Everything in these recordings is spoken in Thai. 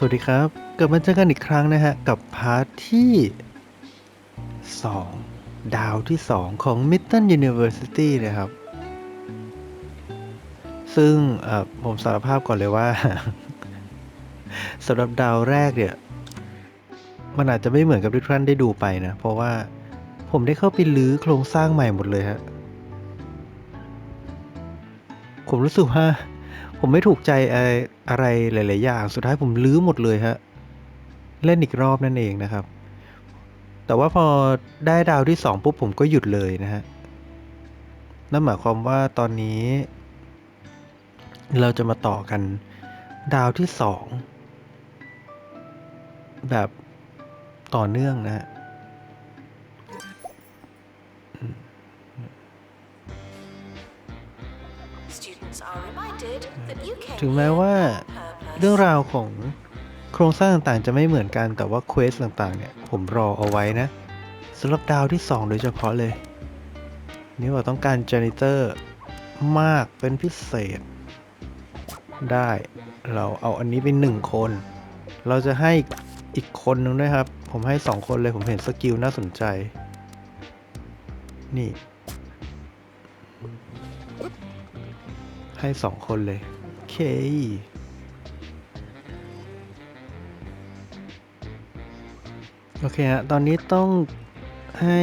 สวัสดีครับ กลับมาเจอกันอีกครั้งนะฮะ กับพาร์ทที่ 2 ดาวที่ 2 ของ Midton University นะครับ ซึ่งผมสารภาพก่อนเลยว่าสำหรับดาวแรกเนี่ย มันอาจจะไม่เหมือนกับที่ท่านได้ดูไปนะ เพราะว่าผมได้เข้าไปลื้อโครงสร้างใหม่หมดเลยฮะผมรู้สึกว่า ผมไม่ถูกใจอะไรหลาย ๆ อย่าง สุดท้ายผมลื้อหมดเลยฮะ เล่นอีกรอบนั่นเองนะครับ แต่ว่าพอได้ดาวที่สองปุ๊บผมก็หยุดเลยนะฮะ นั่นหมายความว่าตอนนี้ เราจะมาต่อกันดาวที่สองแบบต่อเนื่องนะฮะ ถึงแม้ว่าเรื่องราวของโครงสร้างต่างๆ จะไม่เหมือนกันแต่ว่าเควสต่างๆ เนี่ย ผมรอเอาไว้นะสำหรับดาวที่ 2 โดยเฉพาะเลย นี่ว่าต้องการเจเนเตอร์มากเป็นพิเศษ ได้เราเอาอันนี้เป็นหนึ่งคน เราจะให้อีกคนนึงด้วยครับ ผมให้สองคนเลยผมเห็นสกิลน่าสนใจ นี่ ให้สองคนเลย เค โอเคฮะ ตอนนี้ต้องให้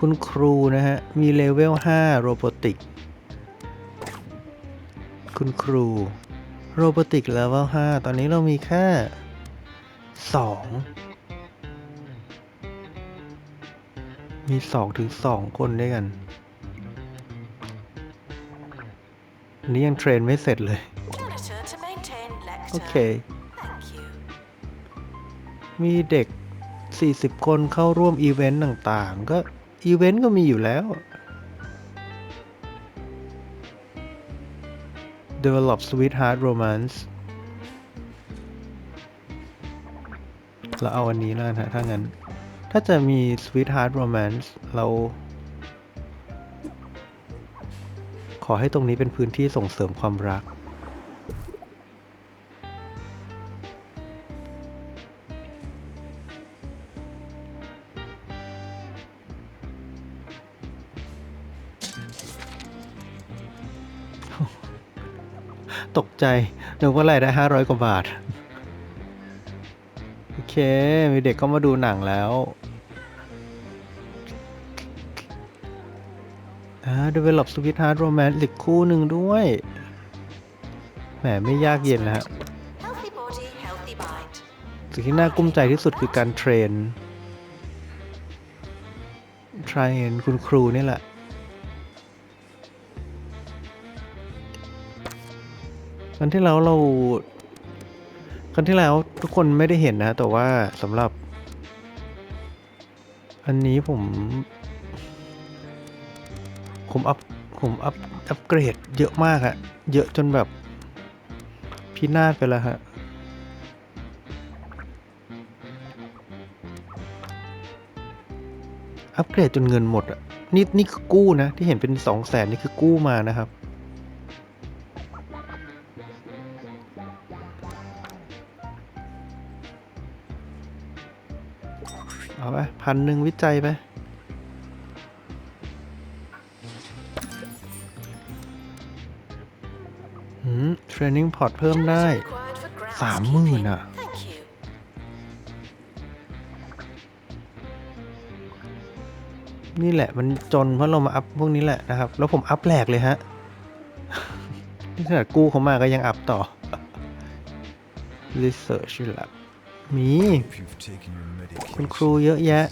คุณครูนะฮะ มีเลเวล 5 โรบอติก คุณครูโรบอติกเลเวล 5 ตอนนี้เรามีแค่ 2มี 2 ถึง 2 คนด้วยกัน อันนี้ยังเทรนไม่เสร็จเลย Janitor to maintain lecture. โอเค Thank you. มีเด็ก 40 คนเข้าร่วมอีเวนต์ต่างๆ ก็ อีเวนต์ก็มีอยู่แล้ว Develop Sweetheart Romance เราเอาอันนี้แล้วกันฮะถ้างั้น ถ้าจะมี Sweetheart Romance เรา ขอให้ตรงนี้เป็นพื้นที่ส่งเสริมความรัก ตกใจนึกว่ารายได้ห้าร้อยกว่าบาท โอเค มีเด็กก็มาดูหนังแล้ว Develop Sweetheart Romance อีกคู่หนึ่งด้วย แหมไม่ยากเย็นนะฮะ Healthy body, healthy mind. สิ่งที่น่ากุ้มใจที่สุดคือการเทรน เทรนคุณครูนี่แหละครั้งที่แล้วเราครั้งที่แล้วทุกคนไม่ได้เห็นนะ แต่ว่าสำหรับ อันนี้ผม ผมอัพผมอัพอัพเกรดเยอะมากอะเยอะจนแบบพินาศไปแล้วฮะอัปเกรดจนเงินหมดอะนี่นี่คือกู้นะ ที่เห็นเป็นสองแสนนี่คือกู้มานะครับ เอาไปพันหนึ่งวิจัยไป เทรนนิ่งพอร์ตเพิ่มได้สามหมื่นอะ นี่แหละมันจนเพราะเรามาอัพพวกนี้แหละนะครับ แล้วผมอัพแหลกเลยฮะ นี่ขนาดกู้เขามาก็ยังอัพต่อ Research Lab มีคุณครูเยอะแยะ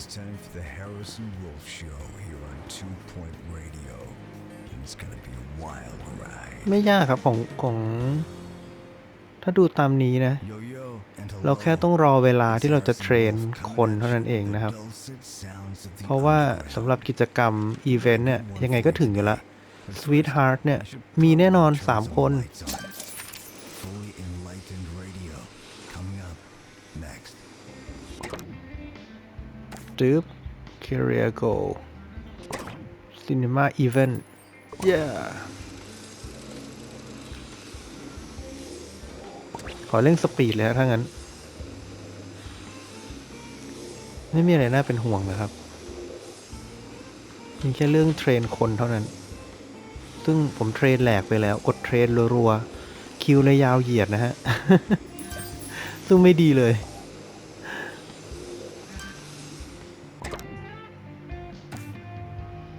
ไม่ยากครับของของถ้าดูตามนี้นะ Yo yo, and เราแค่ hello. ต้องรอเวลาที่เราจะ It's เทรน Harrison Wolf คน coming เท่านั้นเองนะครับ at you with the dulcet sounds of the เพราะว่า underground. สำหรับกิจกรรม อีเวนต์เนี่ย ยังไงก็ถึงอยู่ละ Sweetheart เนี่ย มีแน่นอน 3 คน Fully enlightened radio coming up next. จึ๊บ Career Go Cinema Event yeah ขอเร่งสปีดเลยฮะถ้างั้น ไม่มีอะไรน่าเป็นห่วงนะครับมีแค่เรื่องเทรนคนเท่านั้น ซึ่งผมเทรนแหลกไปแล้วกดเทรนรัวๆ คิวเลยยาวเหยียดนะฮะ ซึ่งไม่ดีเลย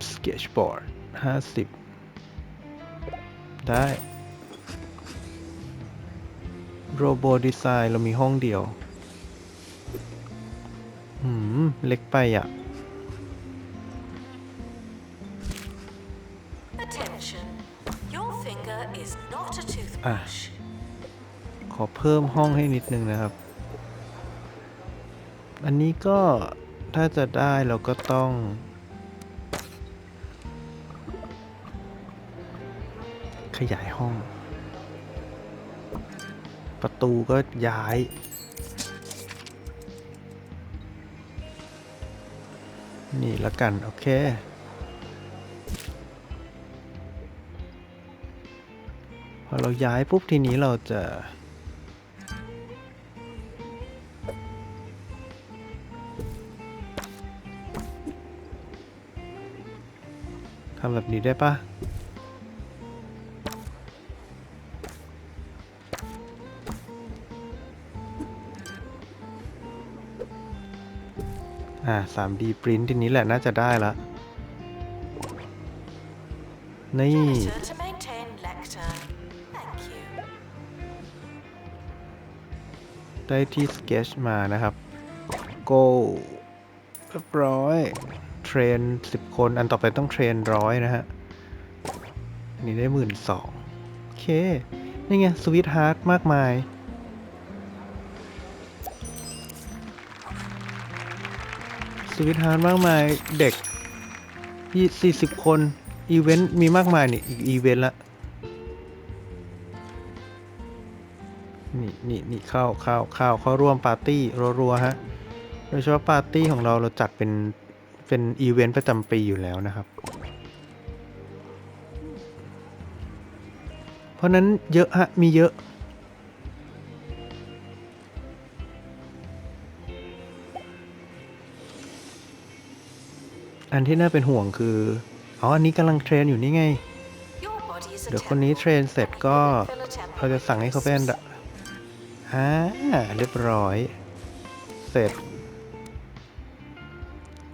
Sketchboard 50 ได้ Robo Design เรามีห้องเดียว หืม เล็กไปอะ Attention. Your finger is not a toothbrush. ขอเพิ่มห้องให้นิดนึงนะครับ อันนี้ก็ถ้าจะได้เราก็ต้อง ขยายห้อง ประตูก็ย้าย นี่ละกัน โอเค พอเราย้ายปุ๊บทีนี้เราจะทำแบบนี้ได้ปะ อ่า 3D print ทีนี้แหละน่าจะได้ละ นี่ Janitor to maintain lectern. Thank you. ได้ที่ sketch มานะครับ go เรียบร้อย เทรน 10 คน อันต่อไปต้องเทรนร้อยนะฮะอันนี้ได้หมื่นสองโอเค นี่ไง สวิตฮาร์ดมากมาย สวิตฮาร์ดมากมายเด็กยี่40คน อีเวนต์มีมากมายนี่อีกอีเวนต์ละ นี่นี่นี่เข้าเข้าเข้าเข้าร่วมปาร์ตี้รัวๆฮะ โดยเฉพาะปาร์ตี้ของเราเราจัดเป็น เป็นอีเวนต์ประจำปีอยู่แล้วนะครับ เพราะนั้นเยอะฮะ มีเยอะ อันที่น่าเป็นห่วงคือ อ๋อ อันนี้กำลังเทรนอยู่นี่ไง เดี๋ยวคนนี้เทรนเสร็จก็เราจะสั่งให้เขาเป็นอะฮ่าเรียบร้อย เสร็จ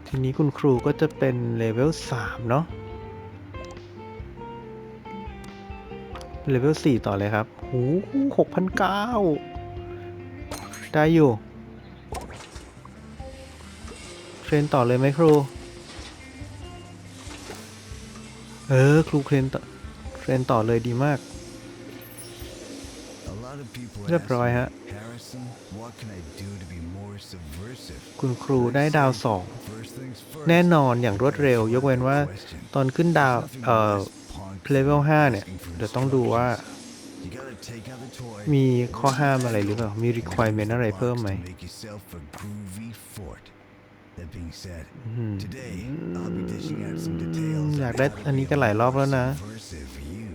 ทีนี้คุณครูก็จะเป็นเลเวล3เนาะ เลเวล4ต่อเลยครับ หูหกพันเก้าได้อยู่ เทรนต่อเลยไหมครู เออ ครูเทรนต่อเทรนต่อเลยดีมาก เรียบร้อยฮะ คุณครูได้ดาวสอง แน่นอนอย่างรวดเร็ว ยกเว้นว่า ตอนขึ้นดาว เอ่อเลเวล5เนี่ย เดี๋ยวต้องดูว่า มีข้อห้ามอะไรหรือเปล่า มี requirement อะไรเพิ่มไหม said, today I'll be dishing out some details. อยาก on ได้ how to อัน be นี้ a กันหลายรอบแล้วนะ subversive you.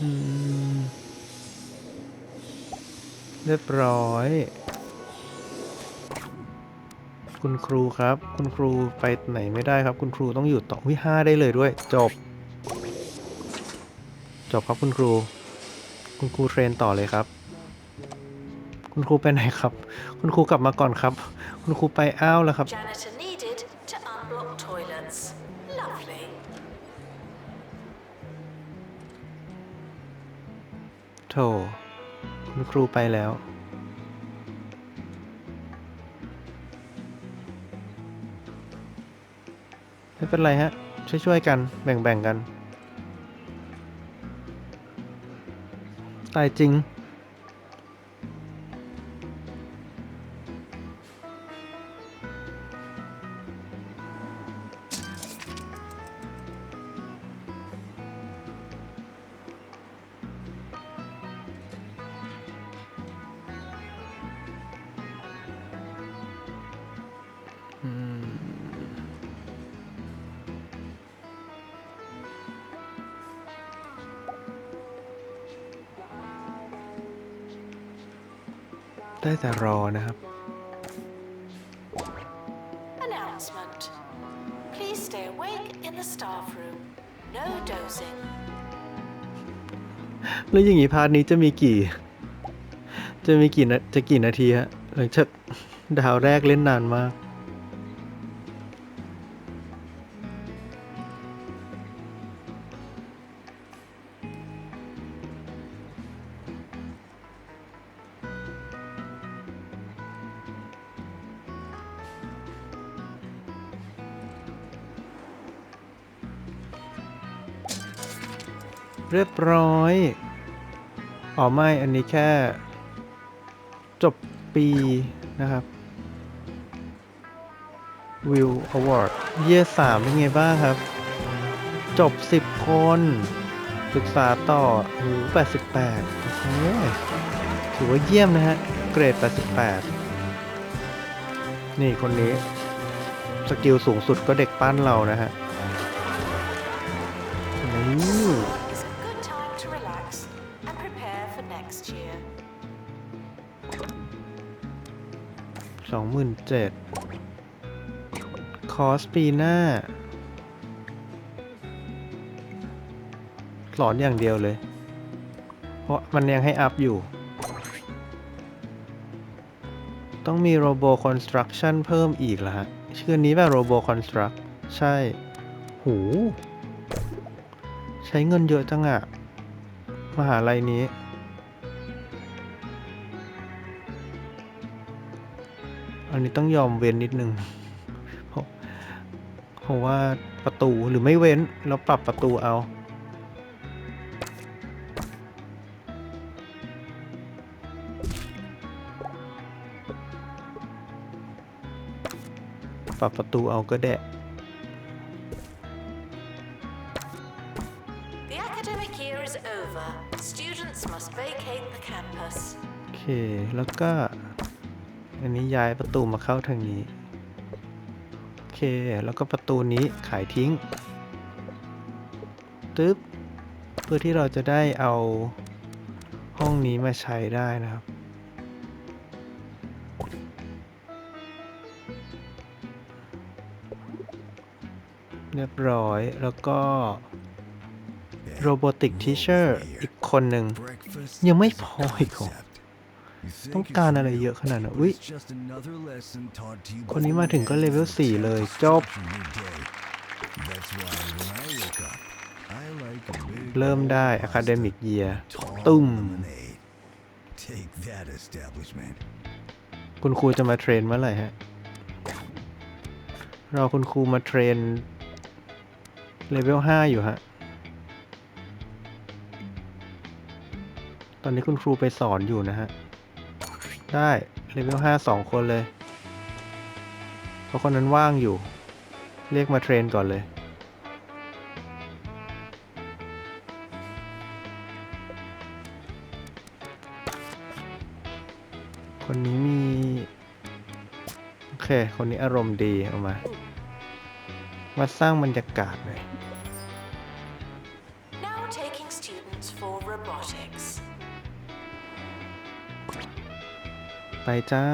อืมเรียบร้อย คุณครูครับ คุณครูไปไหนไม่ได้ครับ คุณครูต้องอยู่ต่อวิห้าได้เลยด้วย จบ จบครับคุณครู คุณครูเทรนต่อเลยครับ คุณครูไปไหนครับ คุณครูกลับมาก่อนครับ คุณครูไปอ้าวแล้วครับ Janitor needed to unblock toilets. Lovely. โถคุณครูไปแล้ว ไม่เป็นไรฮะ ช่วยๆกัน แบ่งๆกัน ตายจริง ได้แต่รอนะครับ Announcement. Please stay awake in the staff room. No dozing. แล้วอย่างนี้พาร์ทนี้จะมีกี่ จะมีกี่นาจะกี่นาทีฮะหลังจากดาวแรกเล่นนานมาก เรียบร้อยอ๋อไม่ อันนี้แค่ จบปีนะครับวิวอวอร์ดเยี่ยสามเป็นไงบ้างครับ จบ 10 คน ศึกษาต่อหู88 โอ้โหถือว่าเยี่ยมนะฮะ เกรด 88 นี่คนนี้ สกิลสูงสุดก็เด็กปั้นเรานะฮะนี่ สองหมื่นเจ็ดคอสปีหน้า หลอนอย่างเดียวเลย เพราะมันยังให้อัพอยู่ ต้องมีโรโบคอนสตรั c ชั่นเพิ่มอีกเหรอฮะ ชื่อนี้แบบโรโบคอนสตรั c ใช่ หู ใช้เงินเยอะจังอะมหาลัยนี้ อันนี้ต้องยอมเว้นนิดนึงเพราะเพราะว่าประตูหรือไม่เว้นแล้วปรับประตูเอา ปรับประตูเอาก็ได้ The academic year is over. Students must vacate the campus. โอเค แล้วก็ อันนี้ย้ายประตูมาเข้าทางนี้ โอเค แล้วก็ประตูนี้ขายทิ้ง ตึ๊บ เพื่อที่เราจะได้เอาห้องนี้มาใช้ได้นะครับ เรียบร้อย แล้วก็ Yeah, robotic Wolf teacher here. อีกคนหนึ่งยังไม่พออีกหรอ ต้อง it's การอะไร real, เยอะขนาดนั้น but อุ้ย it's just another lesson taught to you คนนี้มาถึงก็เลเวล beforehand 4เลย to จบ structure your day. That's why when I wake up, I like a big เริ่มได้ bowl of Academic pasta, Year tall ตุ้ม lemonade. Take that establishment. คุณครูจะมาเทรนเมื่อไหร่ฮะ รอคุณครูมาเทรนเลเวล5อยู่ฮะตอนนี้คุณครูไปสอนอยู่นะฮะ ได้เลเวล5สองคนเลย เพราะคนนั้นว่างอยู่ เรียกมาเทรนก่อนเลย คนนี้มี โอเค คนนี้อารมณ์ดีเอามา มาสร้างบรรยากาศหน่อย จ้า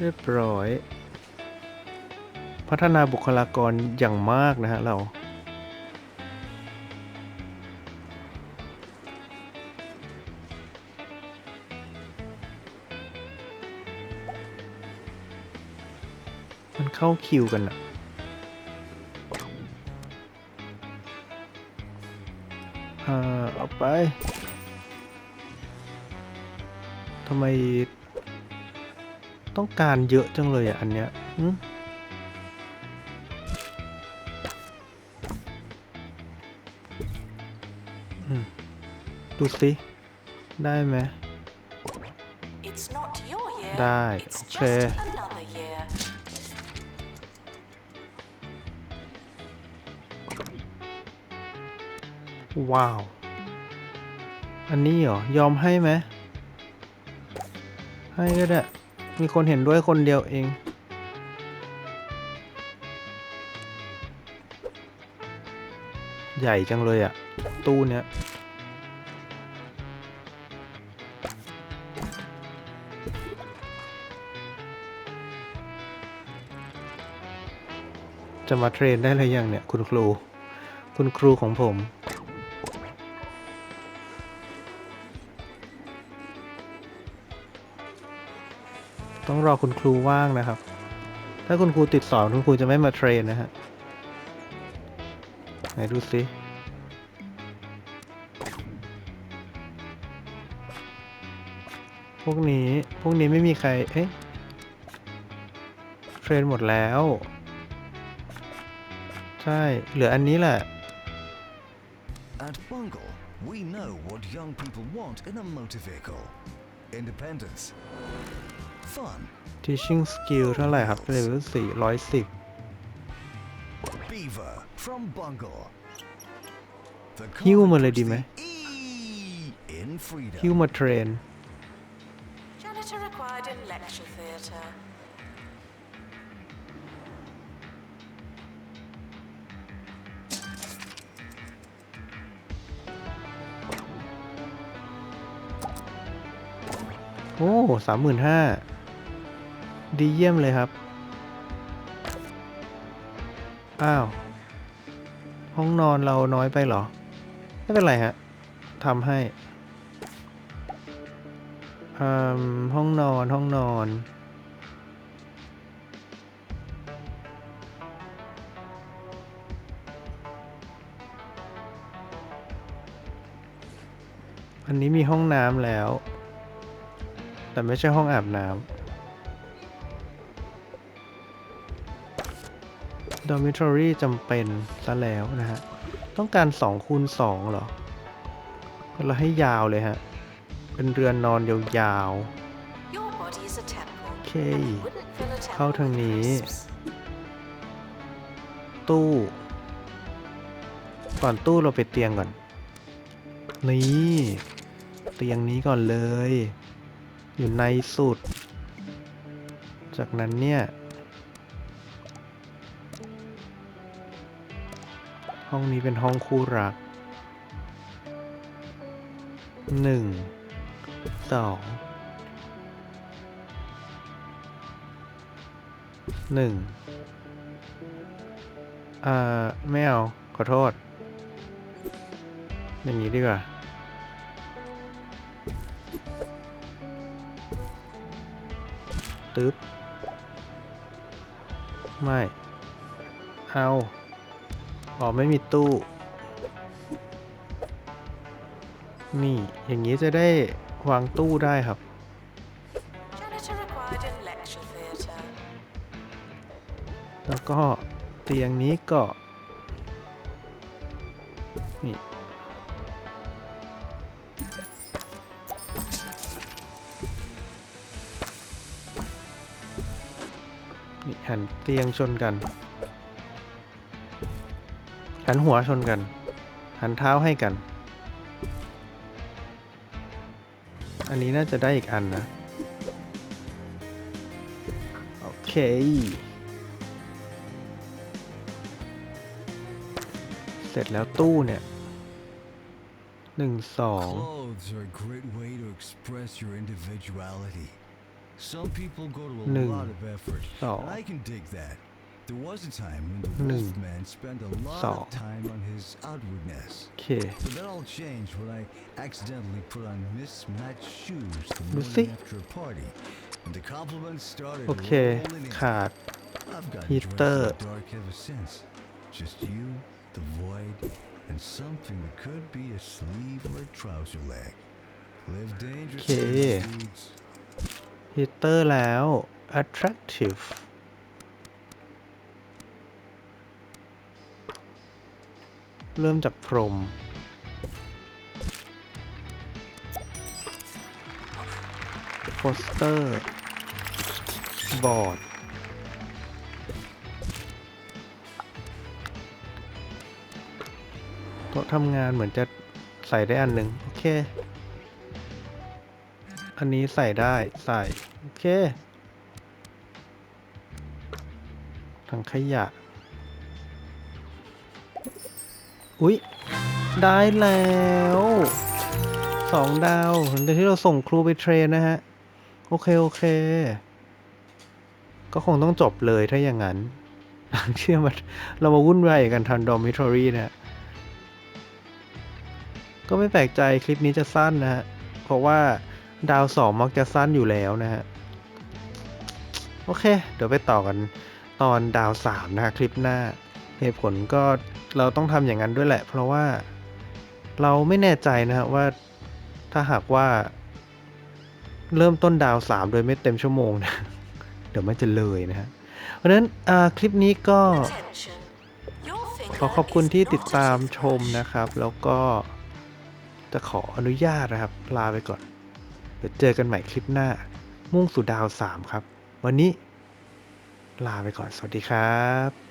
เรียบร้อย พัฒนาบุคลากรอย่างมากนะฮะเรามันเข้าคิวกันอะ ทำไม ต้องการเยอะจังเลยอะ อันเนี้ยหึอืมดูสิ ได้ไหม It's not your year. Dai, It's ok. just another year. ว้าว อันนี้เหรอ ยอมให้ไหมให้ก็ได้ มีคนเห็นด้วยคนเดียวเอง ใหญ่จังเลยอะตู้เนี้ยจะมาเทรนได้หรือยังเนี่ย คุณครู คุณครูของผม ต้องรอคุณครูว่างนะครับ ถ้าคุณครูติดสอนคุณครูจะไม่มาเทรนนะฮะ ไหนดูสิพวกนี้ พวกนี้ไม่มีใคร เอ๊ะ เทรนหมดแล้ว ใช่ เหลืออันนี้แหละ At Bungle, we know what young people want in a motor vehicle. Independence. Fun. teaching skill เท่าไหร่ครับเลเวลสี่ร้อยสิบ Beaver from Bungle. The หิ้ว common มาเลยดี puts ไหม the E in freedom. ฮิวมาเทรน Janitor required in lecture theatre. โอ้สามหมื่นห้า ดีเยี่ยมเลยครับ อ้าว ห้องนอนเราน้อยไปเหรอ ไม่เป็นไรฮะทำให้ห้องนอนห้องนอน อันนี้มีห้องน้ำแล้ว แต่ไม่ใช่ห้องอาบน้ำ dormitory จำเป็นซะแล้วนะฮะ ต้องการ2คูณ2เหรอ เราให้ยาวเลยฮะ เป็นเรือนนอนยาว Your body is a temple. Okay. And you wouldn't fill a temple เข้าทาง with นี้ crisps. ๆตู้ ก่อนตู้เราไปเตียงก่อน นี่ เตียงนี้ก่อนเลย อยู่ในสุด จากนั้นเนี่ย ห้องนี้เป็นห้องคู่รักหนึ่งสองหนึ่งอ่าไม่เอา ขอโทษ อย่างนี้ดีกว่า ตึ๊บ ไม่ เอา อ๋อ ไม่มีตู้ นี่ อย่างนี้จะได้วางตู้ได้ครับ Janitor required in lecture theatre. แล้วก็เตียงนี้ก็นี่ นี่หันเตียงชนกัน หันหัวชนกัน หันเท้าให้กัน อันนี้น่าจะได้อีกอันนะ โอเค เสร็จแล้วตู้เนี่ยหนึ่งสอง Clothes are a great way to express your individuality. Some people go to a Nung. lot of effort, Song. and I can dig that. There was a time when the Nung. Wolfman spent a lot Song. of time on his outwardness. โอเค But that all changed when I accidentally put on mismatched shoes the Lucy? morning after a party, and the compliments started โอเค rolling in. ขาด I've gotten Heater. dressed in the dark ever since. Just you, the void, and something that could be a sleeve or a trouser leg. Live dangerously, Okay. dudes. ฮีเตอร์แล้ว attractive เริ่มจากพรมโ o สเตอร์ บอร์ด โต๊ะทำงานเหมือนจะใส่ได้อันหนึ่งโอเค อันนี้ใส่ได้ใส่ โอเคถังขยะ อุ๊ย ได้แล้วสองดาวหลังจากที่เราส่งครูไปเทรนนะฮะ โอเค โอเค ก็คงต้องจบเลยถ้าอย่างนั้นเชื่อมันเรามาวุ่นวายกันทันดอมิทอรี่นะก็ไม่แปลกใจคลิปนี้จะสั้นนะฮะ เพราะว่าดาวสองมักจะสั้นอยู่แล้วนะฮะ โอเค เดี๋ยวไปต่อกันตอนดาวสามนะฮะคลิปหน้าเหตุผลก็ เราต้องทำอย่างนั้นด้วยแหละ เพราะว่าเราไม่แน่ใจนะฮะว่าถ้าหากว่าเริ่มต้นดาวสามโดยไม่เต็มชั่วโมงนะเดี๋ยวมันจะเลยนะฮะ เพราะฉะนั้นอ่าคลิปนี้ก็ Attention. Your ขอ finger ขอบคุณ is ที่ not ติดตาม as ชมนะครับ แล้วก็จะขออนุญาตนะครับ ลาไปก่อน เดี๋ยวเจอกันใหม่คลิปหน้า มุ่งสู่ดาว3ครับ วันนี้ ลาไปก่อน สวัสดีครับ